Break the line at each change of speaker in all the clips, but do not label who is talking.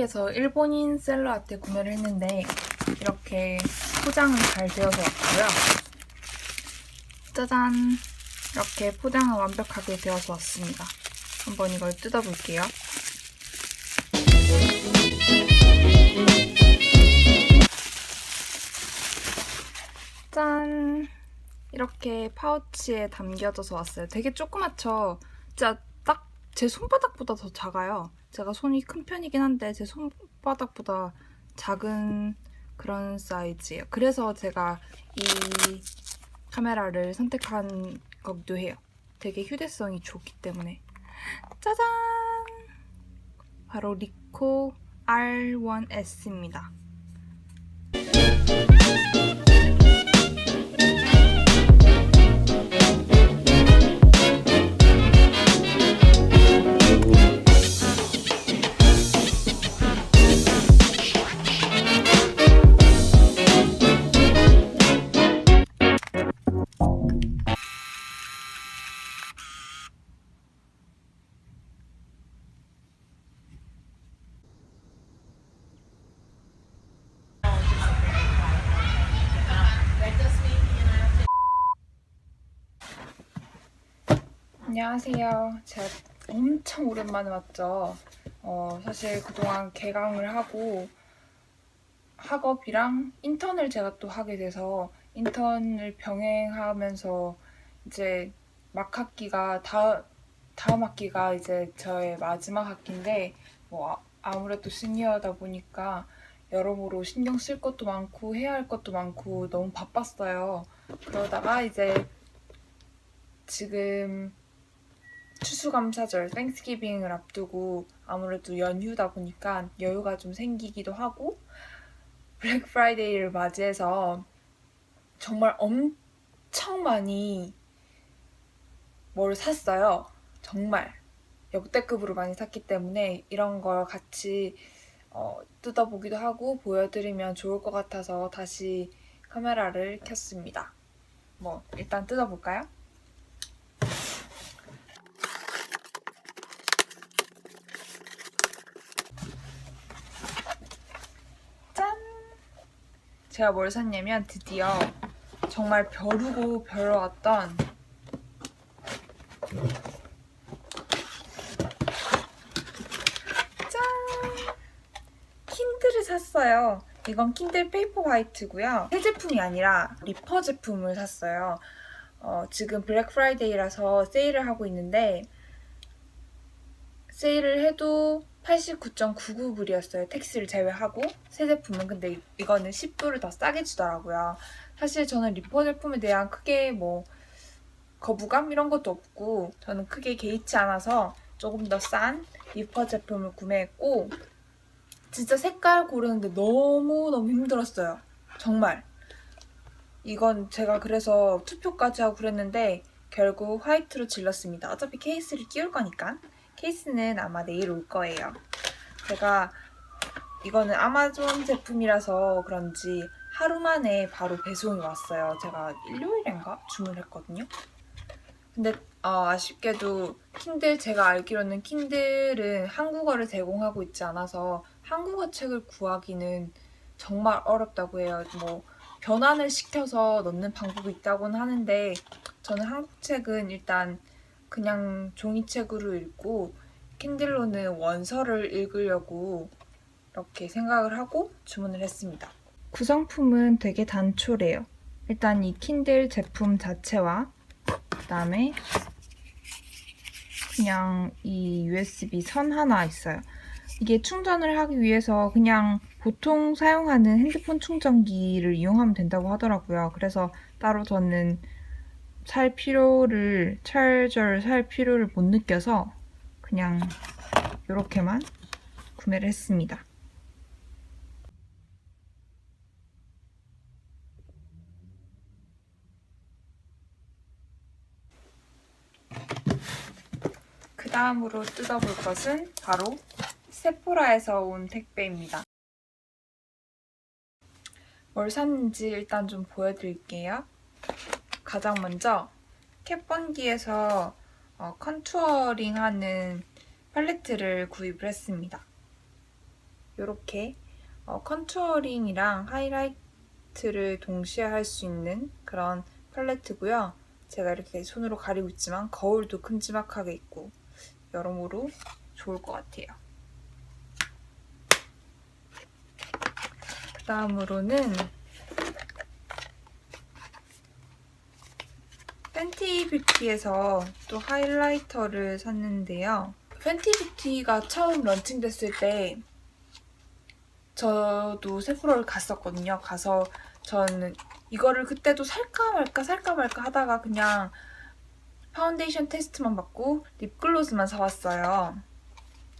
이베이에서 일본인 셀러한테 구매를 했는데 이렇게 포장은 잘 되어서 왔고요. 짜잔! 이렇게 포장은 완벽하게 되어서 왔습니다. 한번 이걸 뜯어볼게요. 짠! 이렇게 파우치에 담겨져서 왔어요. 되게 조그맣죠? 진짜 딱 제 손바닥보다 더 작아요. 제가 손이 큰 편이긴 한데 제 손바닥보다 작은 그런 사이즈예요. 그래서 제가 이 카메라를 선택한 거기도 해요. 되게 휴대성이 좋기 때문에. 짜잔! 바로 리코 R1S입니다. 안녕하세요. 제가 엄청 오랜만에 왔죠. 어, 사실 그동안 개강을 하고 학업이랑 인턴을 제가 또 하게 돼서 인턴을 병행하면서 이제 막 학기가 다, 다음 학기가 이제 저의 마지막 학기인데 뭐 아- 아무래도 시니어다 보니까 여러모로 신경 쓸 것도 많고 해야 할 것도 많고 너무 바빴어요. 그러다가 이제 지금 추수감사절, 땡스기빙을 앞두고 아무래도 연휴다 보니까 여유가 좀 생기기도 하고 블랙 프라이데이를 맞이해서 정말 엄청 많이 뭘 샀어요. 정말 역대급으로 많이 샀기 때문에 이런 걸 같이 어, 뜯어보기도 하고 보여드리면 좋을 것 같아서 다시 카메라를 켰습니다. 뭐 일단 뜯어볼까요? 짠! 제가 뭘 샀냐면 드디어 정말 벼르고 벼러왔던 짠! 킨들을 샀어요. 이건 킨들 페이퍼 화이트고요. 새 제품이 아니라 리퍼 제품을 샀어요. 어, 지금 블랙 프라이데이라서 세일을 하고 있는데 세일을 해도 89.99불이었어요. 택시를 제외하고 새 제품은 근데 이- 이거는 10불을 더 싸게 주더라고요. 사실 저는 리퍼 제품에 대한 크게 뭐 거부감 이런 것도 없고 저는 크게 개의치 않아서 조금 더 싼 리퍼 제품을 구매했고 진짜 색깔 고르는데 너무너무 힘들었어요. 정말. 이건 제가 그래서 투표까지 하고 그랬는데 결국 화이트로 질렀습니다. 어차피 케이스를 끼울 거니까. 케이스는 아마 내일 올 거예요. 제가 이거는 아마존 제품이라서 그런지 하루 만에 바로 배송이 왔어요. 제가 일요일인가 주문했거든요. 근데 어, 아쉽게도 킨들 제가 알기로는 킨들은 한국어를 제공하고 있지 않아서 한국어 책을 구하기는 정말 어렵다고 해요. 뭐 변환을 시켜서 넣는 방법이 있다고는 하는데 저는 한국 책은 일단 그냥 종이책으로 읽고 킨들로는 원서를 읽으려고 이렇게 생각을 하고 주문을 했습니다. 구성품은 되게 단촐해요. 일단 이 킨들 제품 자체와 그다음에 그냥 이 USB 선 하나 있어요. 이게 충전을 하기 위해서 그냥 보통 사용하는 핸드폰 충전기를 이용하면 된다고 하더라고요. 그래서 따로 저는 살 필요를 찰저를 살 필요를 못 느껴서 그냥 이렇게만 구매를 했습니다. 그 다음으로 뜯어볼 것은 바로 세포라에서 온 택배입니다. 뭘 샀는지 일단 좀 보여드릴게요. 가장 먼저 캣번기에서 어, 컨투어링 하는 팔레트를 구입을 했습니다. 이렇게 어, 컨투어링이랑 하이라이트를 동시에 할 수 있는 그런 팔레트고요. 제가 이렇게 손으로 가리고 있지만 거울도 큼지막하게 있고 여러모로 좋을 것 같아요. 그 다음으로는 팬티 뷰티에서 또 하이라이터를 샀는데요. 팬티 뷰티가 처음 런칭됐을 때 저도 세프로를 갔었거든요. 가서 저는 이거를 그때도 살까 말까 살까 말까 하다가 그냥 파운데이션 테스트만 받고 립글로즈만 사왔어요.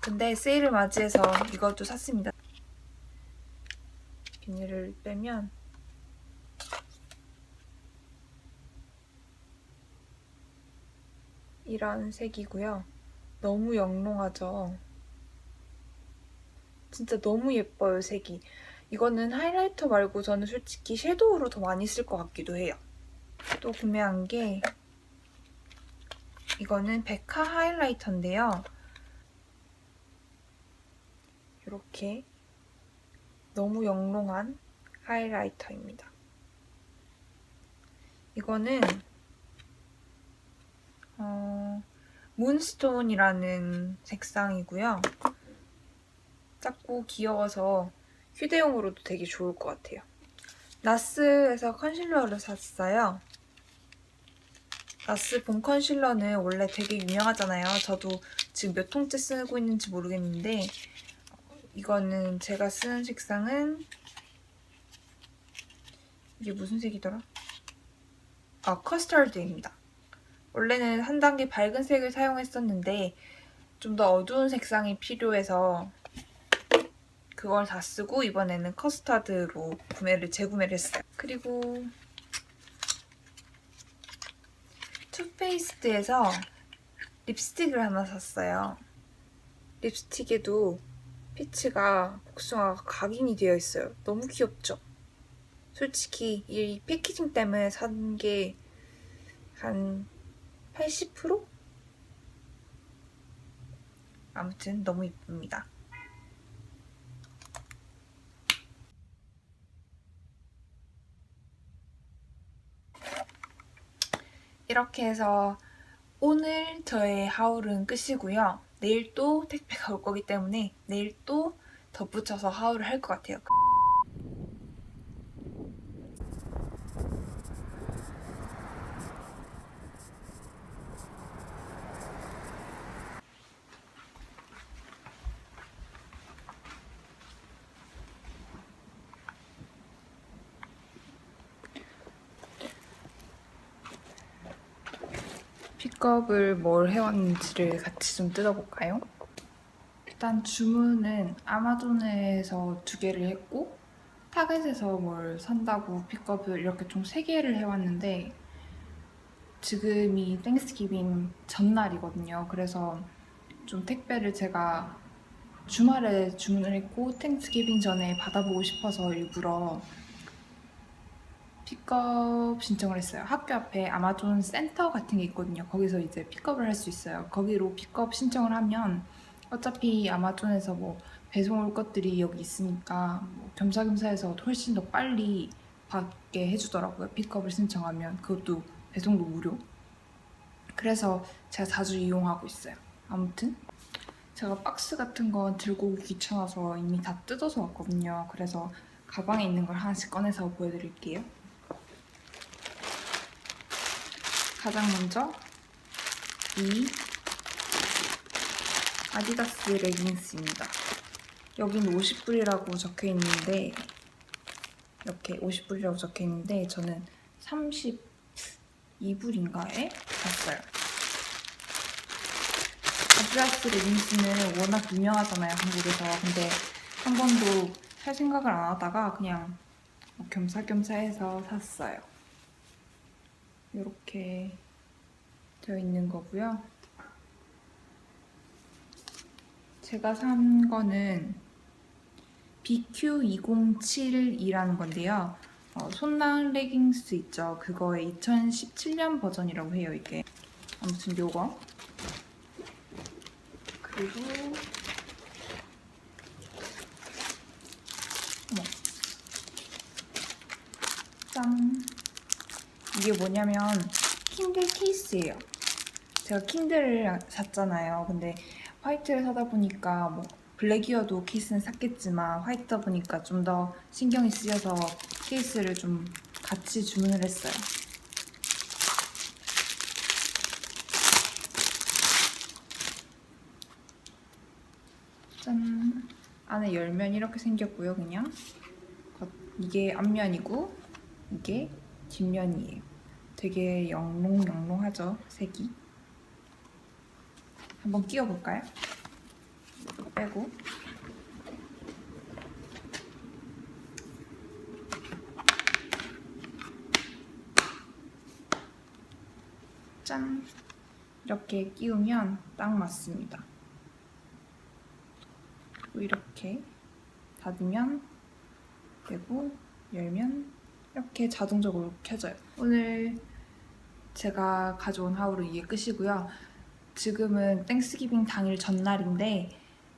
근데 세일을 맞이해서 이것도 샀습니다. 비닐을 빼면 이런 색이고요. 너무 영롱하죠? 진짜 너무 예뻐요, 색이. 이거는 하이라이터 말고 저는 솔직히 섀도우로 더 많이 쓸 것 같기도 해요. 또 구매한 게 이거는 백화 하이라이터인데요. 이렇게 너무 영롱한 하이라이터입니다. 이거는 어, 문스톤이라는 색상이고요. 작고 귀여워서 휴대용으로도 되게 좋을 것 같아요. 나스에서 컨실러를 샀어요. 나스 봄 컨실러는 원래 되게 유명하잖아요. 저도 지금 몇 통째 쓰고 있는지 모르겠는데 이거는 제가 쓰는 색상은 이게 무슨 색이더라? 아, 커스터드입니다. 원래는 한 단계 밝은 색을 사용했었는데 좀 더 어두운 색상이 필요해서 그걸 다 쓰고 이번에는 커스터드로 구매를 재구매를 했어요. 그리고 투페이스트에서 립스틱을 하나 샀어요. 립스틱에도 피치가 복숭아가 각인이 되어 있어요. 너무 귀엽죠? 솔직히 이 패키징 때문에 산 게 한 80%? 아무튼 너무 이쁩니다. 이렇게 해서 오늘 저의 하울은 끝이고요. 내일 또 택배가 올 거기 때문에 내일 또 덧붙여서 하울을 할 것 같아요. 픽업을 뭘 해왔는지를 같이 좀 뜯어볼까요? 일단 주문은 아마존에서 두 개를 했고 타겟에서 뭘 산다고 픽업을 이렇게 총 세 개를 해왔는데 지금이 땡스기빙 전날이거든요. 그래서 좀 택배를 제가 주말에 주문을 했고 땡스기빙 전에 받아보고 싶어서 일부러 픽업 신청을 했어요. 학교 앞에 아마존 센터 같은 게 있거든요. 거기서 이제 픽업을 할 수 있어요. 거기로 픽업 신청을 하면 어차피 아마존에서 뭐 배송 올 것들이 여기 있으니까 뭐 겸사겸사해서 훨씬 더 빨리 받게 해주더라고요. 픽업을 신청하면 그것도 배송도 무료. 그래서 제가 자주 이용하고 있어요. 아무튼 제가 박스 같은 건 들고 오기 귀찮아서 이미 다 뜯어서 왔거든요. 그래서 가방에 있는 걸 하나씩 꺼내서 보여드릴게요. 가장 먼저 이 아디다스 레깅스입니다. 여긴 50불이라고 적혀 있는데 이렇게 50불이라고 적혀 있는데 저는 32불인가에 샀어요. 아디다스 레깅스는 워낙 유명하잖아요, 한국에서. 근데 한 번도 살 생각을 안 하다가 그냥 뭐 겸사겸사해서 샀어요. 이렇게 되어 있는 거고요. 제가 산 거는 BQ207이라는 건데요. 어, 손나은 레깅스 있죠. 그거의 2017년 버전이라고 해요, 이게. 아무튼 요거. 그리고 어머. 짠. 이게 뭐냐면 킨들 케이스예요. 제가 킨들을 샀잖아요. 근데 화이트를 사다 보니까 뭐 블랙이어도 케이스는 샀겠지만 화이트다 보니까 좀 더 신경이 쓰여서 케이스를 좀 같이 주문을 했어요. 짠. 안에 열면 이렇게 생겼고요, 그냥. 겉- 이게 앞면이고 이게 뒷면이에요. 되게 영롱영롱하죠, 색이. 한번 끼워볼까요? 빼고. 짠! 이렇게 끼우면 딱 맞습니다. 이렇게 닫으면 되고 열면 이렇게 자동적으로 켜져요. 오늘 제가 가져온 하울은 이게 끝이고요. 지금은 땡스기빙 당일 전날인데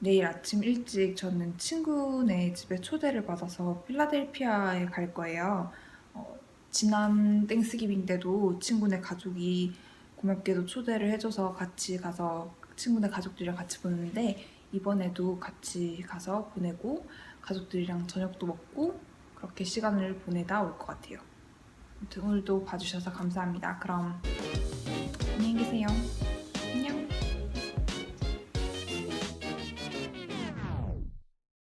내일 아침 일찍 저는 친구네 집에 초대를 받아서 필라델피아에 갈 거예요. 어, 지난 땡스기빙 때도 친구네 가족이 고맙게도 초대를 해줘서 같이 가서 친구네 가족들이랑 같이 보는데 이번에도 같이 가서 보내고 가족들이랑 저녁도 먹고 그렇게 시간을 보내다 올 것 같아요. 오늘도 봐주셔서 감사합니다. 그럼 안녕히 계세요.